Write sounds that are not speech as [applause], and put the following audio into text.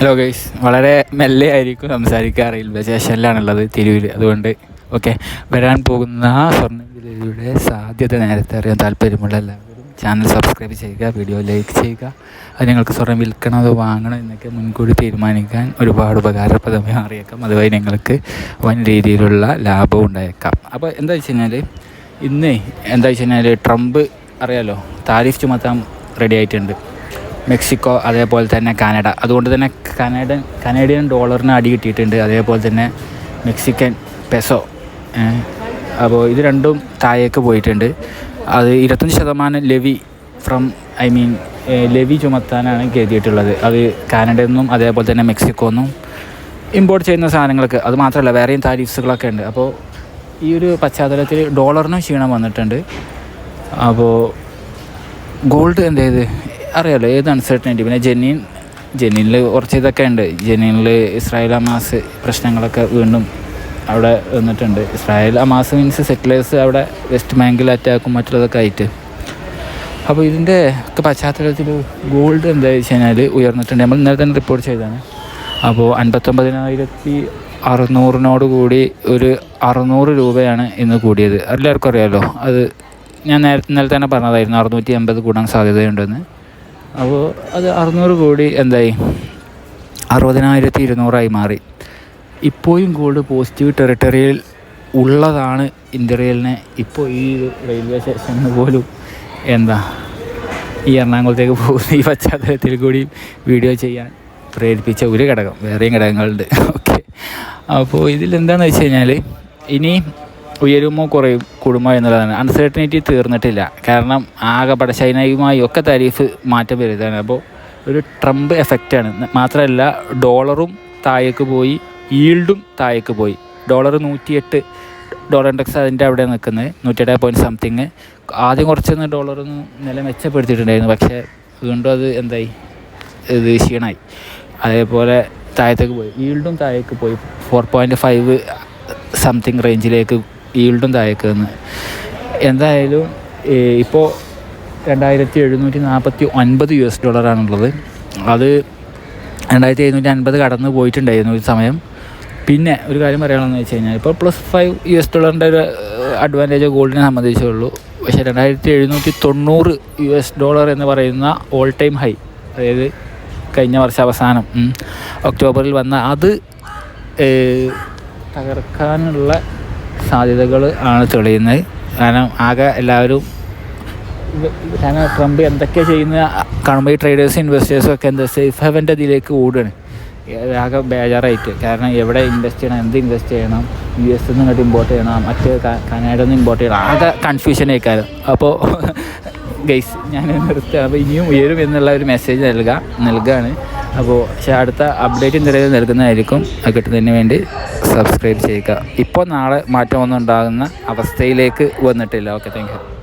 Hello guys വളരെ മെല്ലെ ആയിരിക്കും സംസാരിക്കുക റെയിൽവേ സ്റ്റേഷനിലാണുള്ളത് തിരൂർ. അതുകൊണ്ട് ഓക്കെ വരാൻ പോകുന്ന സ്വർണവിലയുടെ സാധ്യത നേരത്തെ അറിയാൻ താല്പര്യമുള്ള എല്ലാവരും ചാനൽ സബ്സ്ക്രൈബ് ചെയ്യുക വീഡിയോ ലൈക്ക് ചെയ്യുക. അത് നിങ്ങൾക്ക് സ്വർണം വിൽക്കണം അതോ വാങ്ങണം എന്നൊക്കെ മുൻകൂട്ടി തീരുമാനിക്കാൻ ഒരുപാട് ഉപകാരപ്രദമായി അറിയേക്കാം. അതുവഴി നിങ്ങൾക്ക് വൻ രീതിയിലുള്ള ലാഭം ഉണ്ടായേക്കാം. അപ്പോൾ എന്താ വെച്ച് കഴിഞ്ഞാൽ ഇന്ന് എന്താ വെച്ച് കഴിഞ്ഞാൽ ട്രംപ് അറിയാലോ താരിഫ് ചുമത്താൻ റെഡി ആയിട്ടുണ്ട്. മെക്സിക്കോ അതേപോലെ തന്നെ കാനഡ. അതുകൊണ്ട് തന്നെ കാനഡ കനേഡിയൻ ഡോളറിന് അടി കിട്ടിയിട്ടുണ്ട്. അതേപോലെ തന്നെ മെക്സിക്കൻ പെസോ അപ്പോൾ ഇത് രണ്ടും താഴേക്ക് പോയിട്ടുണ്ട്. അത് ഇരുപത്തഞ്ച് ശതമാനം levy from I mean levy ചുമത്താനാണ് കരുതിയിട്ടുള്ളത്. അത് കാനഡയിൽ നിന്നും അതേപോലെ തന്നെ മെക്സിക്കോ നിന്നും ഇമ്പോർട്ട് ചെയ്യുന്ന സാധനങ്ങൾക്ക് അത് മാത്രമല്ല വേറെയും താരിഫ്സുകളൊക്കെ ഉണ്ട്. അപ്പോൾ ഈ ഒരു പശ്ചാത്തലത്തിൽ ഡോളറിനും ക്ഷീണം വന്നിട്ടുണ്ട്. അപ്പോൾ ഗോൾഡ് എന്ത് ചെയ്ത്? അറിയാലോ ഏത് അൺസർട്ടനിറ്റി പിന്നെ ജെന്നിൻ ജെന്നിനിൽ കുറച്ച് ഇതൊക്കെ ഉണ്ട്. ജെന്നിനിൽ ഇസ്രായേൽ അമാസ് പ്രശ്നങ്ങളൊക്കെ വീണ്ടും അവിടെ വന്നിട്ടുണ്ട്. ഇസ്രായേൽ അമാസ് മീൻസ് സെറ്റിലേഴ്സ് അവിടെ വെസ്റ്റ് ബാങ്കിൽ അറ്റാക്കും മറ്റുള്ളതൊക്കെ ആയിട്ട്. അപ്പോൾ ഇതിന്റെ ഒക്കെ പശ്ചാത്തലത്തിൽ ഗോൾഡ് എന്താ വെച്ച് കഴിഞ്ഞാൽ ഉയർന്നിട്ടുണ്ട്. നമ്മൾ ഇന്നലെ തന്നെ റിപ്പോർട്ട് ചെയ്തതാണ്. അപ്പോൾ അൻപത്തൊമ്പതിനായിരത്തി അറുന്നൂറിനോട് കൂടി ഒരു അറുന്നൂറ് രൂപയാണ് ഇന്ന് കൂടിയത്. എല്ലാവർക്കും അറിയാമല്ലോ അത് ഞാൻ നേരത്തെ ഇന്നലെ തന്നെ പറഞ്ഞതായിരുന്നു അറുന്നൂറ്റി അമ്പത് കൂടാൻ സാധ്യതയുണ്ടെന്ന്. അപ്പോൾ അത് അറുന്നൂറ് കോടി എന്തായി? അറുപതിനായിരത്തി ഇരുന്നൂറായി മാറി. ഇപ്പോഴും ഗോൾഡ് പോസിറ്റീവ് ടെറിട്ടറിയിൽ ഉള്ളതാണ് ഇന്ത്യറിയലിനെ ഇപ്പോൾ ഈ റെയിൽവേ സ്റ്റേഷനിൽ പോലും എന്താ ഈ എറണാകുളത്തേക്ക് പോകുന്ന ഈ പശ്ചാത്തലത്തിൽ കൂടി വീഡിയോ ചെയ്യാൻ പ്രേരിപ്പിച്ച ഒരു ഘടകം. വേറെയും ഘടകങ്ങളുണ്ട്. ഓക്കെ അപ്പോൾ ഇതിലെന്താണെന്ന് വെച്ച് കഴിഞ്ഞാൽ ഇനി ഉയരുമോ കുറയും കൂടുമോ എന്നുള്ളതാണ്. അൺസർട്ടനിറ്റി തീർന്നിട്ടില്ല. കാരണം ആകെ ചൈനയുമായി ഒക്കെ തരീഫ് മാറ്റം വരുന്നതാണ്. അപ്പോൾ ഒരു ട്രംപ് എഫക്റ്റാണ് മാത്രമല്ല ഡോളറും താഴേക്ക് പോയി ഈൽഡും താഴേക്ക് പോയി. ഡോളർ നൂറ്റിയെട്ട് ഡോളർ ഇൻഡെക്സ് അതിന്റെ അവിടെ നിൽക്കുന്നത് നൂറ്റിയെട്ട് പോയിന്റ് സംതിങ് ആദ്യം കുറച്ചൊന്ന് ഡോളറൊന്ന് നില മെച്ചപ്പെടുത്തിയിട്ടുണ്ടായിരുന്നു. പക്ഷേ വീണ്ടും അത് എന്തായി? ഇത് ക്ഷീണമായി അതേപോലെ താഴത്തേക്ക് പോയി. ഈൽഡും താഴേക്ക് പോയി. ഫോർ പോയിന്റ് ഫൈവ് സംതിങ് റേഞ്ചിലേക്ക് ഈൽഡും താഴേക്ക് എന്തായാലും ഇപ്പോൾ രണ്ടായിരത്തി എഴുന്നൂറ്റി നാൽപ്പത്തി ഒൻപത് യു എസ് ഡോളറാണുള്ളത്. അത് രണ്ടായിരത്തി എഴുന്നൂറ്റി അൻപത് കടന്ന് പോയിട്ടുണ്ടായിരുന്നു ഒരു സമയം. പിന്നെ ഒരു കാര്യം പറയുകയാണെന്ന് വെച്ച് കഴിഞ്ഞാൽ ഇപ്പോൾ പ്ലസ് ഫൈവ് യു എസ് ഡോളറിന്റെ ഒരു അഡ്വാന്റേജ് ഗോൾഡിനെ സംബന്ധിച്ചുള്ളൂ പക്ഷേ രണ്ടായിരത്തി എഴുന്നൂറ്റി തൊണ്ണൂറ് യു എസ് ഡോളർ എന്ന് പറയുന്ന ഓൾ ടൈം ഹൈ അതായത് കഴിഞ്ഞ വർഷം അവസാനം ഒക്ടോബറിൽ വന്ന അത് തകർക്കാനുള്ള സാധ്യതകൾ ആണ് തെളിയുന്നത്. കാരണം ആകെ എല്ലാവരും കാരണം ട്രംപ് എന്തൊക്കെ ചെയ്യുന്ന കാണുമ്പോൾ ഈ ട്രേഡേഴ്സ് ഇൻവെസ്റ്റേഴ്സും ഒക്കെ എന്താ സേഫ് ഹെവന്റെ ഇതിലേക്ക് ഓടുകയാണ്. ആകെ ബേജാറായിട്ട്. കാരണം എവിടെ ഇൻവെസ്റ്റ് ചെയ്യണം എന്ത് ഇൻവെസ്റ്റ് ചെയ്യണം യു എസ് നിന്ന് ഇങ്ങോട്ട് ഇമ്പോർട്ട് ചെയ്യണം മറ്റ് കനഡയിൽ നിന്ന് ഇമ്പോർട്ട് ചെയ്യണം ആകെ കൺഫ്യൂഷൻ ആയിക്കാരം. അപ്പോൾ ഗൈസ് [laughs] ഞാൻ നിർത്തുക അപ്പോൾ ഇനിയും ഉയരും എന്നുള്ള ഒരു മെസ്സേജ് നൽകുക നൽകുകയാണ് അപ്പോൾ പക്ഷേ അടുത്ത അപ്ഡേറ്റ് എന്തെങ്കിലും നൽകുന്നതായിരിക്കും. അത് കിട്ടുന്നതിന് വേണ്ടി സബ്സ്ക്രൈബ് ചെയ്യുക. ഇപ്പോൾ നാളെ മാറ്റമൊന്നും ഉണ്ടാകുന്ന അവസ്ഥയിലേക്ക് വന്നിട്ടില്ല. Okay thank you